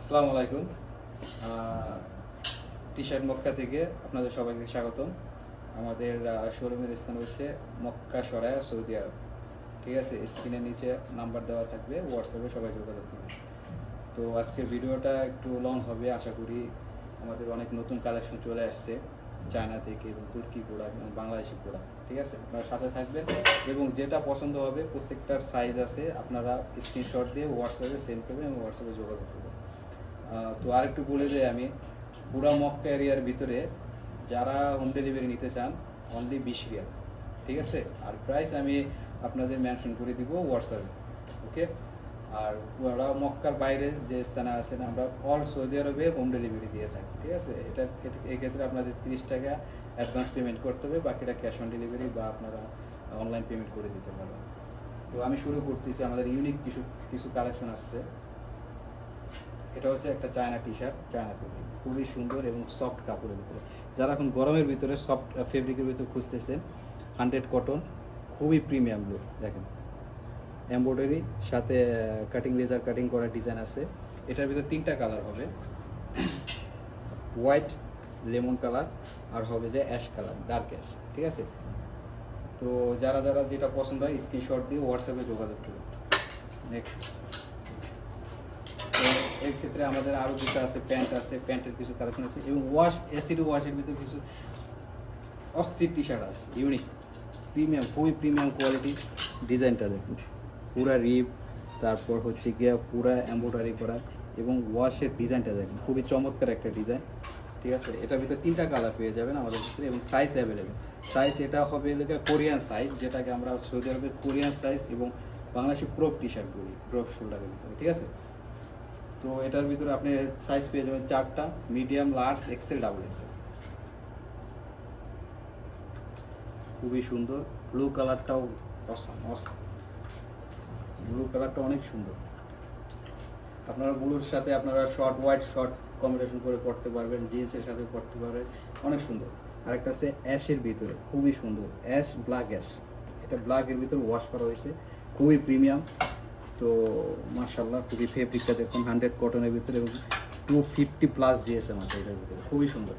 আসসালামু আলাইকুম। T shirt Mecca থেকে আপনাদের সবাইকে স্বাগতম। আমাদের শোরুমের স্থান হচ্ছে মক্কা সরায়া সৌদি আরব। ঠিক আছে স্ক্রিনের নিচে নাম্বার দেওয়া থাকবে হোয়াটসঅ্যাপে সবাই যোগাযোগ করবে তো আজকের ভিডিওটা একটু লং হবে, আশা করি আমাদের অনেক নতুন কালেকশন চলে আসছে, চায়না থেকে এবং তুর্কি প্রোডাক্ট এবং বাংলাদেশি প্রোডাক্ট ঠিক আছে, আপনারা সাথে থাকবেন এবং যেটা পছন্দ হবে, প্রত্যেকটার সাইজ আছে, আপনারা স্ক্রিনশট দিয়ে হোয়াটসঅ্যাপে সেন্ড করবেন এবং হোয়াটসঅ্যাপে যোগাযোগ করবেন। তো আরেকটু বলে যাই আমি, পুরা মক্কা এরিয়ার ভিতরে যারা হোম ডেলিভারি নিতে চান অনলি বিশ রিয়াল ঠিক আছে? আর প্রাইস আমি আপনাদের মেনশন করে দিব হোয়াটসঅ্যাপে ওকে আর ওরা মক্কার বাইরে যে স্থানে আছেন, আমরা অল সৌদি আরবে হোম ডেলিভারি দিয়ে থাকি, ঠিক আছে? এটা এক্ষেত্রে আপনাদের তিরিশ টাকা অ্যাডভান্স পেমেন্ট করতে হবে, বাকিটা ক্যাশ অন ডেলিভারি বা আপনারা অনলাইন পেমেন্ট করে দিতে পারবেন। তো আমি শুরু করতেছি, আমাদের ইউনিক কিছু কিছু কালেকশন আসছে। এটা হচ্ছে একটা China T shirt China fabric খুবই সুন্দর এবং সফট কাপড়ের ভিতরে। যারা এখন গরমের ভিতরে সফট ফেব্রিকের ভিতরে খুঁজতেছেন হান্ড্রেড কটন খুবই প্রিমিয়াম লুক দেখেন। এমব্রয়ডারি সাথে কাটিং লেজার কাটিং করা ডিজাইন আছে। এটার ভিতরে তিনটা কালার হবে। হোয়াইট লেমন কালার আর হবে যে অ্যাশ কালার ডার্ক অ্যাশ ঠিক আছে? তো যারা যারা যেটা পছন্দ হয় স্ক্রিনশট দিয়ে হোয়াটসঅ্যাপে যোগাযোগ করুন। নেক্সট এর ক্ষেত্রে আমাদের আরও কিছু আছে প্যান্ট আছে প্যান্টের কিছু কালেকশন আছে এবং ওয়াশ অ্যাসিড ওয়াশের ভিতরে কিছু অস্থির টি শার্ট আছে ইউনিক প্রিমিয়াম খুবই প্রিমিয়াম কোয়ালিটি ডিজাইনটা দেখুন। পুরা রিপ তারপর হচ্ছে গিয়া পুরা এম্ব্রয়ডারি করা এবং ওয়াশের ডিজাইনটা দেখুন। খুবই চমৎকার একটা ডিজাইন ঠিক আছে? এটার ভিতরে তিনটা কালার পেয়ে যাবেন আমাদের ভিতরে এবং সাইজ অ্যাভেলেবেল সাইজ এটা হবে লেগে কোরিয়ান সাইজ যেটাকে আমরা সৌদি আরবে কোরিয়ান সাইজ এবং বাংলাদেশি ক্রপ টি শার্ট করি ক্রপ শোল্ডারের ভিতরে, ঠিক আছে? তো এটার ভিতরে আপনি সাইজ পেয়ে যাবেন চারটা medium large XL double XL খুবই সুন্দর। ব্লু কালারটাও অসাম অসাম ব্লু কালারটা অনেক সুন্দর। আপনারা ব্লুর সাথে আপনারা শর্ট হোয়াইট শর্ট কম্বিনেশন করে পড়তে পারবেন জিন্সের সাথে পড়তে পারবেন, অনেক সুন্দর। আরেকটা আছে অ্যাশের ভিতরে, খুবই সুন্দর। অ্যাশ ব্ল্যাক অ্যাশ এটা ব্ল্যাকের ভিতরে ওয়াশ করা হয়েছে, খুবই প্রিমিয়াম তো মার্শাল্লাহ খুবই ফেব্রিকটা দেখুন হান্ড্রেড কটনের ভিতরে এবং টু ফিফটি প্লাস জিএসএম আছে এটার ভিতরে। খুবই সুন্দর।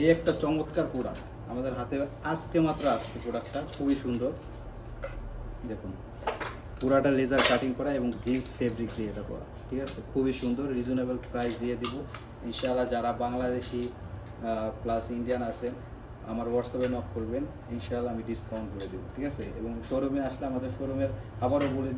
এই একটা চমৎকার প্রোডাক্ট আমাদের হাতে আজকে মাত্র আসছে প্রোডাক্টটা খুবই সুন্দর। দেখুন, পুরাটা লেজার কাটিং করা এবং জিন্স ফেব্রিক দিয়ে এটা করা। ঠিক আছে? খুবই সুন্দর রিজনেবল প্রাইস দিয়ে দিব। ইনশাআল্লাহ যারা বাংলাদেশি প্লাস ইন্ডিয়ান আছেন আমার হোয়াটসঅ্যাপে নক করবেন, ইনশাআল্লাহ আমি ডিসকাউন্ট করে দেবো, ঠিক আছে? এবং শোরুমে আসলে আমাদের শোরুমের আবারও বলে